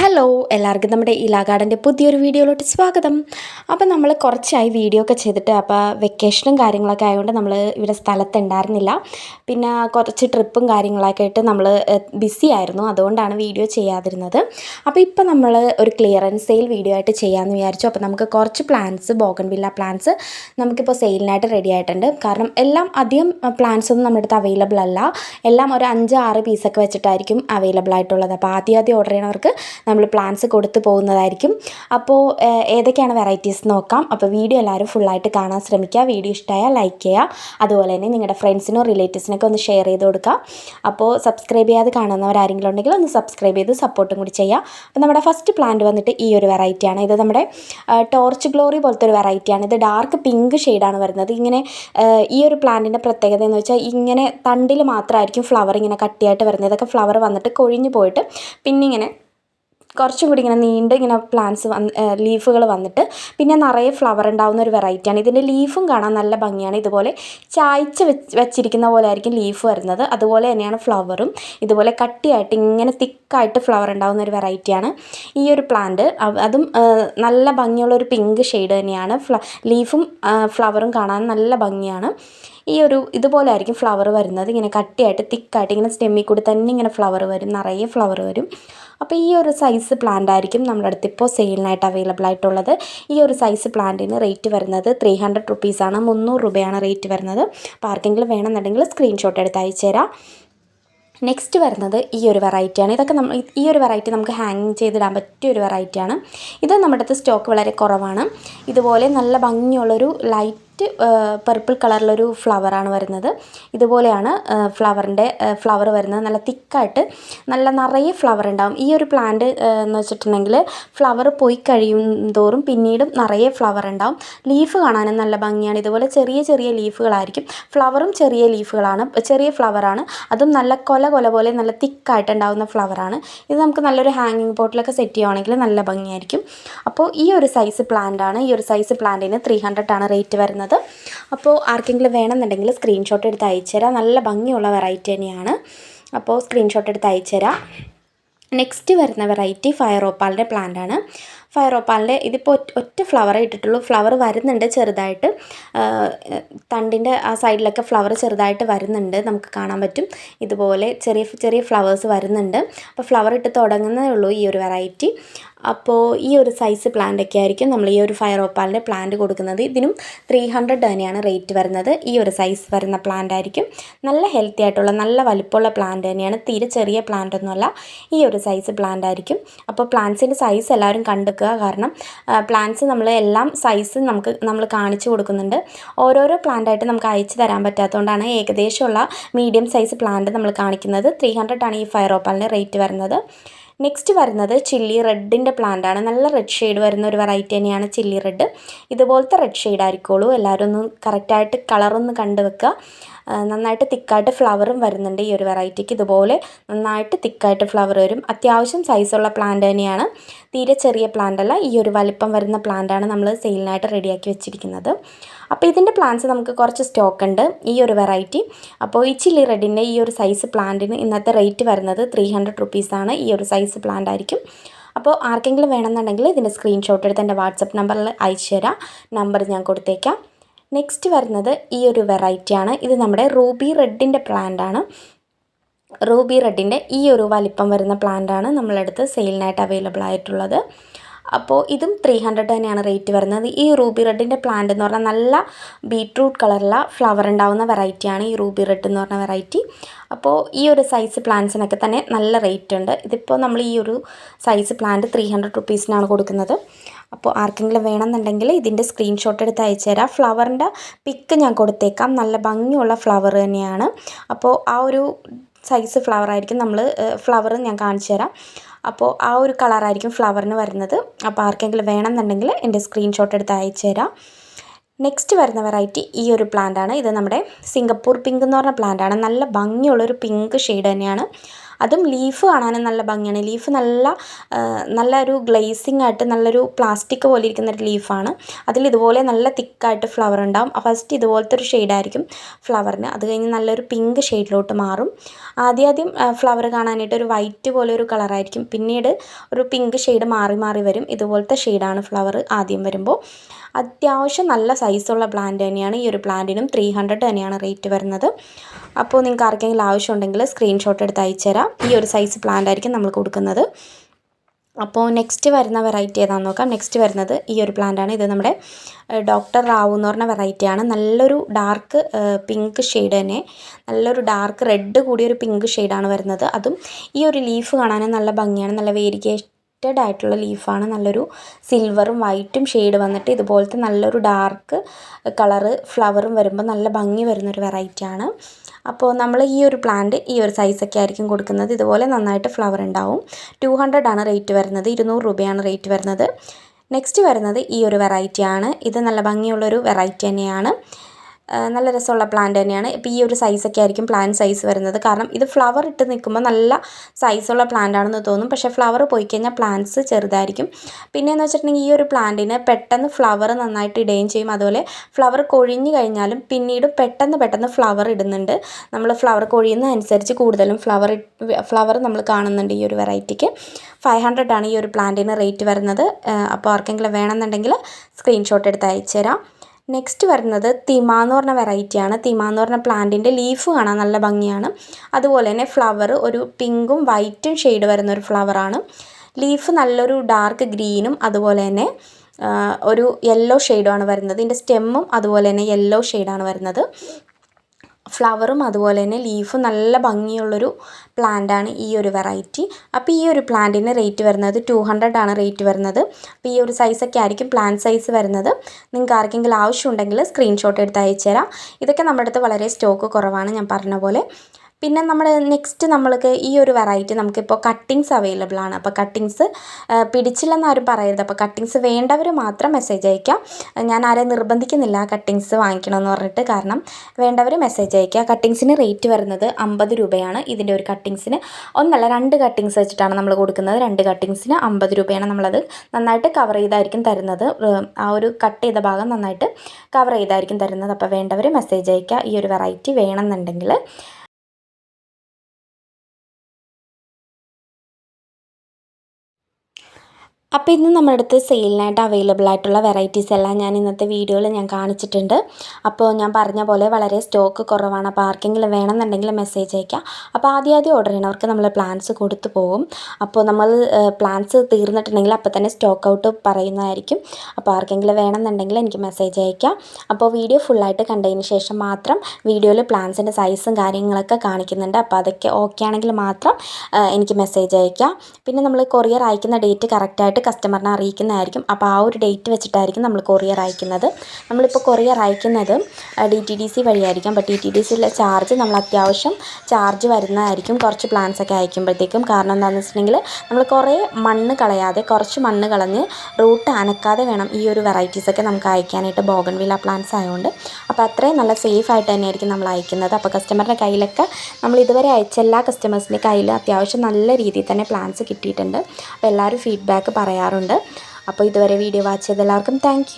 Hello എല്ലാവർക്കും നമ്മുടെ ഇലാ ഗാർഡന്റെ പുതിയൊരു വീഡിയോയിലോട്ട് സ്വാഗതം. അപ്പോൾ നമ്മൾ കുറച്ചായി വീഡിയോ ഒക്കെ ചെയ്തിട്ട് അപ്പോൾ വെക്കേഷനും കാര്യങ്ങളൊക്കെ ആയതുകൊണ്ട് നമ്മൾ ഇവിടെ സ്ഥലത്ത് ഉണ്ടായിരുന്നില്ല. പിന്നെ കുറച്ച് ട്രിപ്പും കാര്യങ്ങളൊക്കെ ആയിട്ട് നമ്മൾ ബിസി ആയിരുന്നു. അതുകൊണ്ടാണ് വീഡിയോ ചെയ്യാതിരുന്നത്. അപ്പോൾ ഇപ്പോൾ നമ്മൾ ഒരു ക്ലിയറൻസ് സെയിൽ വീഡിയോ ആയിട്ട് ചെയ്യാമെന്ന് വിചാരിച്ചു. അപ്പോൾ നമുക്ക് കുറച്ച് പ്ലാന്റ്സ് ബോഗൺവില്ല പ്ലാന്റ്സ് നമുക്കിപ്പോൾ സെയിലിനായിട്ട് റെഡി ആയിട്ടുണ്ട്. കാരണം എല്ലാം അധികം പ്ലാന്റ്സ് ഒന്നും നമ്മുടെ അടുത്ത് അവൈലബിൾ അല്ല. എല്ലാം ഒരു അഞ്ച് ആറ് പീസൊക്കെ വെച്ചിട്ടായിരിക്കും അവൈലബിൾ ആയിട്ടുള്ളത്. അപ്പോൾ ആദ്യം ആദ്യം ഓർഡർ ചെയ്യണവർക്ക് നമ്മൾ പ്ലാൻസ് കൊടുത്തു പോകുന്നതായിരിക്കും. അപ്പോൾ ഏതൊക്കെയാണ് വെറൈറ്റീസ് നോക്കാം. അപ്പോൾ വീഡിയോ എല്ലാവരും ഫുള്ളായിട്ട് കാണാൻ ശ്രമിക്കുക. വീഡിയോ ഇഷ്ടമായാൽ ലൈക്ക് ചെയ്യുക. അതുപോലെ തന്നെ നിങ്ങളുടെ ഫ്രണ്ട്സിനോ റിലേറ്റീവ്സിനൊക്കെ ഒന്ന് ഷെയർ ചെയ്ത് കൊടുക്കുക. അപ്പോൾ സബ്സ്ക്രൈബ് ചെയ്യാതെ കാണുന്നവരാരെങ്കിലും ഉണ്ടെങ്കിൽ ഒന്ന് സബ്സ്ക്രൈബ് ചെയ്ത് സപ്പോർട്ടും കൂടി ചെയ്യുക. അപ്പോൾ നമ്മുടെ ഫസ്റ്റ് പ്ലാന്റ് വന്നിട്ട് ഈ ഒരു വെറൈറ്റിയാണ് ഇത് നമ്മുടെ ടോർച്ച് ഗ്ലോറി പോലത്തെ ഒരു വെറൈറ്റിയാണ് ഇത് ഡാർക്ക് പിങ്ക് ഷെയ്ഡാണ് വരുന്നത്. ഇങ്ങനെ ഈ ഒരു പ്ലാന്റിന്റെ പ്രത്യേകത എന്ന് വെച്ചാൽ ഇങ്ങനെ തണ്ടിൽ മാത്രമായിരിക്കും ഫ്ലവർ ഇങ്ങനെ കട്ടിയായിട്ട് വരുന്നത്. ഇതൊക്കെ ഫ്ലവർ വന്നിട്ട് കൊഴിഞ്ഞു പോയിട്ട് പിന്നെ ഇങ്ങനെ കുറച്ചും കൂടി ഇങ്ങനെ നീണ്ട് ഇങ്ങനെ പ്ലാന്റ്സ് വന്ന് ലീഫുകൾ വന്നിട്ട് പിന്നെ നിറയെ ഫ്ലവർ ഉണ്ടാകുന്ന ഒരു വെറൈറ്റിയാണ് ഇതിന്റെ ലീഫും കാണാൻ നല്ല ഭംഗിയാണ്. ഇതുപോലെ ചായ്ച്ച് വെച്ച് വെച്ചിരിക്കുന്ന പോലെ ആയിരിക്കും ലീഫ് വരുന്നത്. അതുപോലെ തന്നെയാണ് ഫ്ലവറും ഇതുപോലെ കട്ടിയായിട്ട് ഇങ്ങനെ തിക്കായിട്ട് ഫ്ലവർ ഉണ്ടാകുന്ന ഒരു വെറൈറ്റിയാണ് ഈ ഒരു പ്ലാന്റ് അതും നല്ല ഭംഗിയുള്ള ഒരു പിങ്ക് ഷെയ്ഡ് തന്നെയാണ്. ഫ്ല ലീഫും ഫ്ലവറും കാണാൻ നല്ല ഭംഗിയാണ്. ഈ ഒരു ഇതുപോലെ ആയിരിക്കും ഫ്ലവർ വരുന്നത്. ഇങ്ങനെ കട്ടിയായിട്ട് തിക്കായിട്ട് ഇങ്ങനെ സ്റ്റെമ്മിൽ കൂടി തന്നെ ഇങ്ങനെ ഫ്ലവർ വരും. നിറയെ ഫ്ലവർ വരും. അപ്പോൾ ഈ ഒരു സൈസ് പ്ലാന്റ് ആയിരിക്കും നമ്മുടെ അടുത്ത് ഇപ്പോൾ സെയിലിനായിട്ട് അവൈലബിൾ ആയിട്ടുള്ളത്. ഈ ഒരു സൈസ് പ്ലാന്റിന് റേറ്റ് വരുന്നത് ത്രീ ഹൺഡ്രഡ് റുപ്പീസാണ് മുന്നൂറ് രൂപയാണ് റേറ്റ് വരുന്നത്. അപ്പോൾ ആർക്കെങ്കിലും വേണമെന്നുണ്ടെങ്കിൽ സ്ക്രീൻഷോട്ട് എടുത്ത് അയച്ചു തരാം. നെക്സ്റ്റ് വരുന്നത് ഈ ഒരു വെറൈറ്റിയാണ് ഇതൊക്കെ നമ്മൾ ഈ ഒരു വെറൈറ്റി നമുക്ക് ഹാങ് ചെയ്തിടാൻ പറ്റിയ ഒരു വെറൈറ്റിയാണ് ഇത് നമ്മുടെ അടുത്ത് സ്റ്റോക്ക് വളരെ കുറവാണ്. ഇതുപോലെ നല്ല ഭംഗിയുള്ളൊരു ലൈറ്റ് പർപ്പിൾ കളറിലൊരു ഫ്ലവറാണ് വരുന്നത്. ഇതുപോലെയാണ് ഫ്ലവറിന്റെ ഫ്ലവർ വരുന്നത്. നല്ല തിക്കായിട്ട് നല്ല നിറയെ ഫ്ലവർ ഉണ്ടാകും ഈ ഒരു പ്ലാന്റ് എന്ന് വെച്ചിട്ടുണ്ടെങ്കിൽ ഫ്ലവർ പോയി കഴിയും തോറും പിന്നീടും നിറയെ ഫ്ലവർ ഉണ്ടാകും ലീഫ് കാണാനും നല്ല ഭംഗിയാണ്. ഇതുപോലെ ചെറിയ ചെറിയ ലീഫുകളായിരിക്കും ഫ്ലവറും ചെറിയ ലീഫുകളാണ് ചെറിയ ഫ്ലവറാണ് അതും നല്ല കൊല കൊല പോലെ നല്ല തിക്കായിട്ട് ഉണ്ടാകുന്ന ഫ്ലവറാണ് ഇത് നമുക്ക് നല്ലൊരു ഹാങ്ങിങ് പോട്ടിലൊക്കെ സെറ്റ് ചെയ്യുവാണെങ്കിൽ നല്ല ഭംഗിയായിരിക്കും. അപ്പോൾ ഈ ഒരു സൈസ് പ്ലാന്റ് ആണ്. ഈ ഒരു സൈസ് പ്ലാന്റിന് ത്രീ ഹൺഡ്രഡ് ആണ് റേറ്റ് വരുന്നത്. അപ്പോൾ ആർക്കെങ്കിലും വേണമെന്നുണ്ടെങ്കിൽ സ്ക്രീൻഷോട്ട് എടുത്ത് അയച്ചു തരാം. നല്ല ഭംഗിയുള്ള വെറൈറ്റി തന്നെയാണ്. അപ്പോൾ സ്ക്രീൻഷോട്ട് എടുത്ത് അയച്ചു തരാം. നെക്സ്റ്റ് വരുന്ന വെറൈറ്റി ഫയർ ഓപ്പാലിന്റെ പ്ലാന്റ് ആണ്. ഫയർ ഓപ്പാലിന്റെ ഇതിപ്പോൾ ഒറ്റ ഒറ്റ ഫ്ലവറേ ഇട്ടിട്ടുള്ളൂ. ഫ്ലവർ വരുന്നുണ്ട് ചെറുതായിട്ട്. തണ്ടിന്റെ ആ സൈഡിലൊക്കെ ഫ്ലവർ ചെറുതായിട്ട് വരുന്നുണ്ട്. നമുക്ക് കാണാൻ പറ്റും. ഇതുപോലെ ചെറിയ ചെറിയ ഫ്ലവേഴ്സ് വരുന്നുണ്ട്. അപ്പോൾ ഫ്ലവർ ഇട്ട് തുടങ്ങുന്നേ ഉള്ളൂ ഈ ഒരു വെറൈറ്റി അപ്പോൾ ഈ ഒരു സൈസ് പ്ലാന്റ് ഒക്കെ ആയിരിക്കും നമ്മൾ ഈ ഒരു ഫയർ ഓപ്പാലിന്റെ പ്ലാന്റ് കൊടുക്കുന്നത്. ഇതിനും ത്രീ ഹൺഡ്രഡ് തന്നെയാണ് റേറ്റ് വരുന്നത്. ഈ ഒരു സൈസ് വരുന്ന പ്ലാന്റ് ആയിരിക്കും. നല്ല ഹെൽത്തി ആയിട്ടുള്ള നല്ല വലിപ്പമുള്ള പ്ലാന്റ് തന്നെയാണ്. തീരെ ചെറിയ പ്ലാന്റ് ഒന്നുമല്ല. ഈ ഒരു സൈസ് പ്ലാന്റ് ആയിരിക്കും. അപ്പോൾ പ്ലാന്റ്സിന്റെ സൈസ് എല്ലാവരും കണ്ടെക്കുക കാരണം പ്ലാന്റ്സ് നമ്മൾ എല്ലാം സൈസ് നമുക്ക് നമ്മൾ കാണിച്ചു കൊടുക്കുന്നുണ്ട്. ഓരോരോ പ്ലാന്റായിട്ട് നമുക്ക് അയച്ചു തരാൻ പറ്റാത്തതുകൊണ്ടാണ് ഏകദേശമുള്ള മീഡിയം സൈസ് പ്ലാന്റ് നമ്മൾ കാണിക്കുന്നത്. ത്രീ ഹൺഡ്രഡ് ആണ് ഈ ഫയർ ഓപ്പാലിന്റെ റേറ്റ് വരുന്നത്. നെക്സ്റ്റ് വരുന്നത് ചില്ലി റെഡിന്റെ പ്ലാന്റ് ആണ്. നല്ല റെഡ് ഷെയ്ഡ് വരുന്ന ഒരു വെറൈറ്റി തന്നെയാണ് ചില്ലി റെഡ് ഇതുപോലത്തെ റെഡ് ഷെയ്ഡ് ആയിരിക്കുള്ളൂ. എല്ലാവരും ഒന്ന് കറക്റ്റായിട്ട് കളറൊന്ന് കണ്ടു വെക്കുക. നന്നായിട്ട് തിക്കായിട്ട് ഫ്ലവറും വരുന്നുണ്ട് ഈ ഒരു വെറൈറ്റിക്ക് ഇതുപോലെ നന്നായിട്ട് തിക്കായിട്ട് ഫ്ലവർ വരും. അത്യാവശ്യം സൈസുള്ള പ്ലാന്റ് തന്നെയാണ്. തീരെ ചെറിയ പ്ലാന്റ് അല്ല ഈ ഒരു വലിപ്പം വരുന്ന പ്ലാന്റാണ് നമ്മൾ സെയിലിനായിട്ട് റെഡിയാക്കി വെച്ചിരിക്കുന്നത്. അപ്പോൾ ഇതിന്റെ പ്ലാന്റ്സ് നമുക്ക് കുറച്ച് സ്റ്റോക്ക് ഉണ്ട് ഈ ഒരു വെറൈറ്റി അപ്പോൾ ഈ ചില്ലി റെഡിന്റെ ഈ ഒരു സൈസ് പ്ലാന്റിന് ഇന്നത്തെ റേറ്റ് വരുന്നത് ത്രീ ഹൺഡ്രഡ് റുപ്പീസാണ് ഈ ഒരു സൈസ് പ്ലാന്റ് ആയിരിക്കും. അപ്പോൾ ആർക്കെങ്കിലും വേണമെന്നുണ്ടെങ്കിൽ ഇതിന്റെ സ്ക്രീൻഷോട്ട് എടുത്ത് എന്റെ വാട്സപ്പ് നമ്പറിൽ അയച്ചു തരാം നമ്പർ ഞാൻ കൊടുത്തേക്കാം. നെക്സ്റ്റ് വരുന്നത് ഈ ഒരു വെറൈറ്റിയാണ് ഇത് നമ്മുടെ റൂബി റെഡിന്റെ ആണ്. റൂബി റെഡിന്റെ ഈ ഒരു വലിപ്പം വരുന്ന പ്ലാന്റ് ആണ് നമ്മളടുത്ത് സെയിലിനായിട്ട് അവൈലബിൾ ആയിട്ടുള്ളത്. അപ്പോൾ ഇതും ത്രീ ഹൺഡ്രഡ് തന്നെയാണ് റേറ്റ് വരുന്നത്. ഈ റൂബി റെഡിന്റെ പ്ലാന്റ് എന്ന് പറഞ്ഞാൽ നല്ല ബീട്രൂട്ട് കളറുള്ള ഫ്ലവർ ഉണ്ടാവുന്ന വെറൈറ്റിയാണ് ഈ റൂബി റെഡ് എന്ന് പറഞ്ഞ വെറൈറ്റി അപ്പോൾ ഈ ഒരു സൈസ് പ്ലാന്റ്സിനൊക്കെ തന്നെ നല്ല റേറ്റ് ഉണ്ട്. ഇതിപ്പോൾ നമ്മൾ ഈ ഒരു സൈസ് പ്ലാന്റ് ത്രീ ഹൺഡ്രഡ് റുപ്പീസിനാണ് കൊടുക്കുന്നത്. അപ്പോൾ ആർക്കെങ്കിലും വേണമെന്നുണ്ടെങ്കിൽ ഇതിന്റെ സ്ക്രീൻഷോട്ട് എടുത്ത് അയച്ചു തരാം. ഫ്ലവറിന്റെ പിക്ക് ഞാൻ കൊടുത്തേക്കാം. നല്ല ഭംഗിയുള്ള ഫ്ലവർ തന്നെയാണ്. അപ്പോൾ ആ ഒരു സൈസ് ഫ്ലവർ ആയിരിക്കും നമ്മൾ ഫ്ലവർ ഞാൻ കാണിച്ചു തരാം. അപ്പോൾ ആ ഒരു കളറായിരിക്കും ഫ്ലവറിന് വരുന്നത്. അപ്പോൾ ആർക്കെങ്കിലും വേണമെന്നുണ്ടെങ്കിൽ എന്റെ സ്ക്രീൻഷോട്ട് എടുത്ത് അയച്ചു തരാം. നെക്സ്റ്റ് വരുന്ന വെറൈറ്റി ഈ ഒരു പ്ലാന്റ് ആണ്. ഇത് നമ്മുടെ സിംഗപ്പൂർ പിങ്ക് എന്ന് പറഞ്ഞ പ്ലാന്റ് ആണ്. നല്ല ഭംഗിയുള്ളൊരു പിങ്ക് ഷെയ്ഡ് തന്നെയാണ്. അതും ലീഫ് കാണാനും നല്ല ഭംഗിയാണ്. ലീഫ് നല്ല നല്ല ഗ്ലേസിംഗ് ആയിട്ട് നല്ലൊരു പ്ലാസ്റ്റിക് പോലെ ഇരിക്കുന്ന ഒരു ലീഫാണ് അതിൽ ഇതുപോലെ നല്ല തിക്കായിട്ട് ഫ്ലവർ ഉണ്ടാകും ഫസ്റ്റ് ഇതുപോലത്തെ ഒരു ഷെയ്ഡായിരിക്കും ഫ്ലവറിന് അത് കഴിഞ്ഞ് നല്ലൊരു പിങ്ക് ഷെയ്ഡിലോട്ട് മാറും. ആദ്യം ആദ്യം ഫ്ലവർ കാണാനായിട്ട് ഒരു വൈറ്റ് പോലെ ഒരു കളറായിരിക്കും പിന്നീട് ഒരു പിങ്ക് ഷെയ്ഡ് മാറി മാറി വരും. ഇതുപോലത്തെ ഷെയ്ഡാണ് ഫ്ലവർ ആദ്യം വരുമ്പോൾ. അത്യാവശ്യം നല്ല സൈസുള്ള പ്ലാന്റ് തന്നെയാണ്. ഈ ഒരു പ്ലാന്റിനും ത്രീ ഹൺഡ്രഡ് തന്നെയാണ് റേറ്റ് വരുന്നത്. അപ്പോൾ നിങ്ങൾക്ക് ആർക്കെങ്കിലും ആവശ്യമുണ്ടെങ്കിൽ സ്ക്രീൻഷോട്ട് എടുത്ത് അയച്ചു തരാം. ഈ ഒരു സൈസ് പ്ലാന്റ് ആയിരിക്കും നമ്മൾ കൊടുക്കുന്നത്. അപ്പോൾ നെക്സ്റ്റ് വരുന്ന വെറൈറ്റി ഏതാണെന്ന് നോക്കാം. നെക്സ്റ്റ് വരുന്നത് ഈ ഒരു പ്ലാന്റാണ് ഇത് നമ്മുടെ ഡോക്ടർ റാവു എന്ന് പറഞ്ഞ വെറൈറ്റിയാണ് നല്ലൊരു ഡാർക്ക് പിങ്ക് ഷെയ്ഡ് തന്നെ. നല്ലൊരു ഡാർക്ക് റെഡ് കൂടിയൊരു പിങ്ക് ഷെയ്ഡാണ് വരുന്നത്. അതും ഈ ഒരു ലീഫ് കാണാനും നല്ല ഭംഗിയാണ്. നല്ല വേരിഗേറ്റഡ് ആയിട്ടുള്ള ലീഫാണ്. നല്ലൊരു സിൽവറും വൈറ്റും ഷെയ്ഡ് വന്നിട്ട് ഇതുപോലത്തെ നല്ലൊരു ഡാർക്ക് കളറ് ഫ്ലവറും വരുമ്പോൾ നല്ല ഭംഗി വരുന്നൊരു വെറൈറ്റിയാണ്. അപ്പോൾ നമ്മൾ ഈ ഒരു പ്ലാന്റ് ഈ ഒരു സൈസൊക്കെ ആയിരിക്കും കൊടുക്കുന്നത്. ഇതുപോലെ നന്നായിട്ട് ഫ്ലവർ ഉണ്ടാവും. ടു ആണ് റേറ്റ് വരുന്നത്. ഇരുന്നൂറ് രൂപയാണ് റേറ്റ് വരുന്നത്. നെക്സ്റ്റ് വരുന്നത് ഈ ഒരു വെറൈറ്റിയാണ് ഇത് നല്ല ഭംഗിയുള്ളൊരു വെറൈറ്റി തന്നെയാണ്. നല്ല രസമുള്ള പ്ലാന്റ് തന്നെയാണ്. ഇപ്പോൾ ഈ ഒരു സൈസൊക്കെ ആയിരിക്കും പ്ലാന്റ് സൈസ് വരുന്നത്. കാരണം ഇത് ഫ്ലവർ ഇട്ട് നിൽക്കുമ്പോൾ നല്ല സൈസുള്ള പ്ലാന്റ് ആണെന്ന് തോന്നും. പക്ഷേ ഫ്ലവർ പോയി കഴിഞ്ഞാൽ പ്ലാന്റ്സ് ചെറുതായിരിക്കും. പിന്നെ പിന്നെയെന്ന് വെച്ചിട്ടുണ്ടെങ്കിൽ ഈ ഒരു പ്ലാന്റിന് പെട്ടെന്ന് ഫ്ലവർ നന്നായിട്ട് ഇടുകയും ചെയ്യും. അതുപോലെ ഫ്ലവർ കൊഴിഞ്ഞു കഴിഞ്ഞാലും പിന്നീട് പെട്ടെന്ന് പെട്ടെന്ന് ഫ്ലവർ ഇടുന്നുണ്ട്. നമ്മൾ ഫ്ലവർ കൊഴിയുന്നതനുസരിച്ച് കൂടുതലും ഫ്ലവർ ഫ്ലവർ നമ്മൾ കാണുന്നുണ്ട് ഈ ഒരു വെറൈറ്റിക്ക് ഫൈവ് ഹൺഡ്രഡ് ആണ് ഈ ഒരു പ്ലാന്റിന് റേറ്റ് വരുന്നത്. അപ്പോൾ ആർക്കെങ്കിലും വേണമെന്നുണ്ടെങ്കിൽ സ്ക്രീൻഷോട്ട് എടുത്ത് അയച്ചു തരാം നെക്സ്റ്റ് വരുന്നത് തിമ എന്ന് പറഞ്ഞ വെറൈറ്റിയാണ് തിമ എന്ന് പറഞ്ഞ പ്ലാന്റിന്റെ ലീഫ് കാണാൻ നല്ല ഭംഗിയാണ്. അതുപോലെ തന്നെ ഫ്ലവർ ഒരു പിങ്കും വൈറ്റും ഷെയ്ഡ് വരുന്ന ഒരു ഫ്ലവറാണ് ലീഫ് നല്ലൊരു ഡാർക്ക് ഗ്രീനും അതുപോലെ തന്നെ ഒരു യെല്ലോ ഷെയ്ഡുമാണ് വരുന്നത്. ഇതിന്റെ സ്റ്റെമ്മും അതുപോലെ തന്നെ യെല്ലോ ഷെയ്ഡാണ് വരുന്നത്. ഫ്ലവറും അതുപോലെ തന്നെ ലീഫും നല്ല ഭംഗിയുള്ളൊരു പ്ലാന്റാണ് ഈ ഒരു വെറൈറ്റി അപ്പോൾ ഈ ഒരു പ്ലാന്റിന് റേറ്റ് വരുന്നത് ടു ഹൺഡ്രഡ് ആണ് റേറ്റ് വരുന്നത്. അപ്പോൾ ഈ ഒരു സൈസൊക്കെ ആയിരിക്കും പ്ലാന്റ് സൈസ് വരുന്നത്. നിങ്ങൾക്ക് ആർക്കെങ്കിലും ആവശ്യമുണ്ടെങ്കിൽ സ്ക്രീൻഷോട്ട് എടുത്ത് അയച്ചു തരാം ഇതൊക്കെ നമ്മുടെ അടുത്ത് വളരെ സ്റ്റോക്ക് കുറവാണ് ഞാൻ പറഞ്ഞ പോലെ. പിന്നെ നമ്മൾ നെക്സ്റ്റ് നമ്മൾക്ക് ഈ ഒരു വെറൈറ്റി നമുക്കിപ്പോൾ കട്ടിങ്സ് അവൈലബിൾ ആണ്. അപ്പോൾ കട്ടിങ്സ് പിടിച്ചില്ലെന്ന് ആരും പറയരുത്. അപ്പോൾ കട്ടിങ്സ് വേണ്ടവർ മാത്രം മെസ്സേജ് അയക്കാം. ഞാൻ ആരെയും നിർബന്ധിക്കുന്നില്ല കട്ടിങ്സ് വാങ്ങിക്കണമെന്ന് പറഞ്ഞിട്ട് കാരണം വേണ്ടവർ മെസ്സേജ് അയക്കുക. കട്ടിങ്സിന് റേറ്റ് വരുന്നത് അമ്പത് രൂപയാണ്. ഇതിന്റെ ഒരു കട്ടിങ്സിന് ഒന്നല്ല രണ്ട് കട്ടിങ്സ് വെച്ചിട്ടാണ് നമ്മൾ കൊടുക്കുന്നത്. രണ്ട് കട്ടിങ്സിന് അമ്പത് രൂപയാണ് നമ്മളത് നന്നായിട്ട് കവർ ചെയ്തായിരിക്കും തരുന്നത്. ആ ഒരു കട്ട് ചെയ്ത ഭാഗം നന്നായിട്ട് കവർ ചെയ്തായിരിക്കും തരുന്നത്. അപ്പോൾ വേണ്ടവർ മെസ്സേജ് അയക്കുക. ഈ ഒരു വെറൈറ്റി വേണമെന്നുണ്ടെങ്കിൽ അപ്പോൾ ഇന്ന് നമ്മുടെ അടുത്ത് സെയിലിനായിട്ട് അവൈലബിൾ ആയിട്ടുള്ള വെറൈറ്റീസ് എല്ലാം ഞാൻ ഇന്നത്തെ വീഡിയോയിൽ ഞാൻ കാണിച്ചിട്ടുണ്ട്. അപ്പോൾ ഞാൻ പറഞ്ഞ പോലെ വളരെ സ്റ്റോക്ക് കുറവാണ്. അപ്പോൾ ആർക്കെങ്കിലും വേണമെന്നുണ്ടെങ്കിൽ മെസ്സേജ് അയക്കാം. അപ്പോൾ ആദ്യം ആദ്യം ഓർഡർ ചെയ്യണവർക്ക് നമ്മൾ പ്ലാൻസ് കൊടുത്തു പോകും. അപ്പോൾ നമ്മൾ പ്ലാൻസ് തീർന്നിട്ടുണ്ടെങ്കിൽ അപ്പോൾ തന്നെ സ്റ്റോക്ക് ഔട്ട് പറയുന്നതായിരിക്കും. അപ്പോൾ ആർക്കെങ്കിലും വേണമെന്നുണ്ടെങ്കിൽ എനിക്ക് മെസ്സേജ് അയക്കാം. അപ്പോൾ വീഡിയോ ഫുള്ളായിട്ട് കണ്ടതിന് ശേഷം മാത്രം വീഡിയോയിൽ പ്ലാൻസിന്റെ സൈസും കാര്യങ്ങളൊക്കെ കാണിക്കുന്നുണ്ട്. അപ്പോൾ അതൊക്കെ ഓക്കെ ആണെങ്കിൽ മാത്രം എനിക്ക് മെസ്സേജ് അയക്കാം. പിന്നെ നമ്മൾ കൊറിയർ അയക്കുന്ന ഡേറ്റ് കറക്റ്റായിട്ട് കസ്റ്റമറിനെ അറിയിക്കുന്നതായിരിക്കും. അപ്പോൾ ആ ഒരു ഡേറ്റ് വെച്ചിട്ടായിരിക്കും നമ്മൾ കൊറിയർ അയക്കുന്നത്. നമ്മളിപ്പോൾ കൊറിയർ അയക്കുന്നത് ഡി ടി ഡി സി വഴിയായിരിക്കും. അപ്പോൾ ടി ടി ഡി സിയിലെ ചാർജ് നമ്മൾ അത്യാവശ്യം ചാർജ് വരുന്നതായിരിക്കും. കുറച്ച് പ്ലാൻസ് ഒക്കെ അയക്കുമ്പോഴത്തേക്കും. കാരണം എന്താണെന്ന് വെച്ചിട്ടുണ്ടെങ്കിൽ നമ്മൾ കുറേ മണ്ണ് കളയാതെ കുറച്ച് മണ്ണ് കളഞ്ഞ് റൂട്ട് അനക്കാതെ വേണം ഈ ഒരു വെറൈറ്റീസൊക്കെ നമുക്ക് അയക്കാനായിട്ട്. ബോഗൺവില്ല പ്ലാന്റ്സ് ആയതുകൊണ്ട് അപ്പോൾ അത്രയും നല്ല സേഫ് ആയിട്ട് തന്നെയായിരിക്കും നമ്മൾ അയക്കുന്നത്. അപ്പോൾ കസ്റ്റമറുടെ കയ്യിലൊക്കെ നമ്മൾ ഇതുവരെ അയച്ച എല്ലാ കസ്റ്റമേഴ്സിന്റെ കയ്യിൽ അത്യാവശ്യം നല്ല രീതിയിൽ തന്നെ പ്ലാൻസ് കിട്ടിയിട്ടുണ്ട്. അപ്പോൾ എല്ലാവരും ഫീഡ്ബാക്ക് പറയാറുണ്ട്. അപ്പോൾ ഇതുവരെ വീഡിയോ വാച്ച് ചെയ്ത എല്ലാവർക്കും താങ്ക്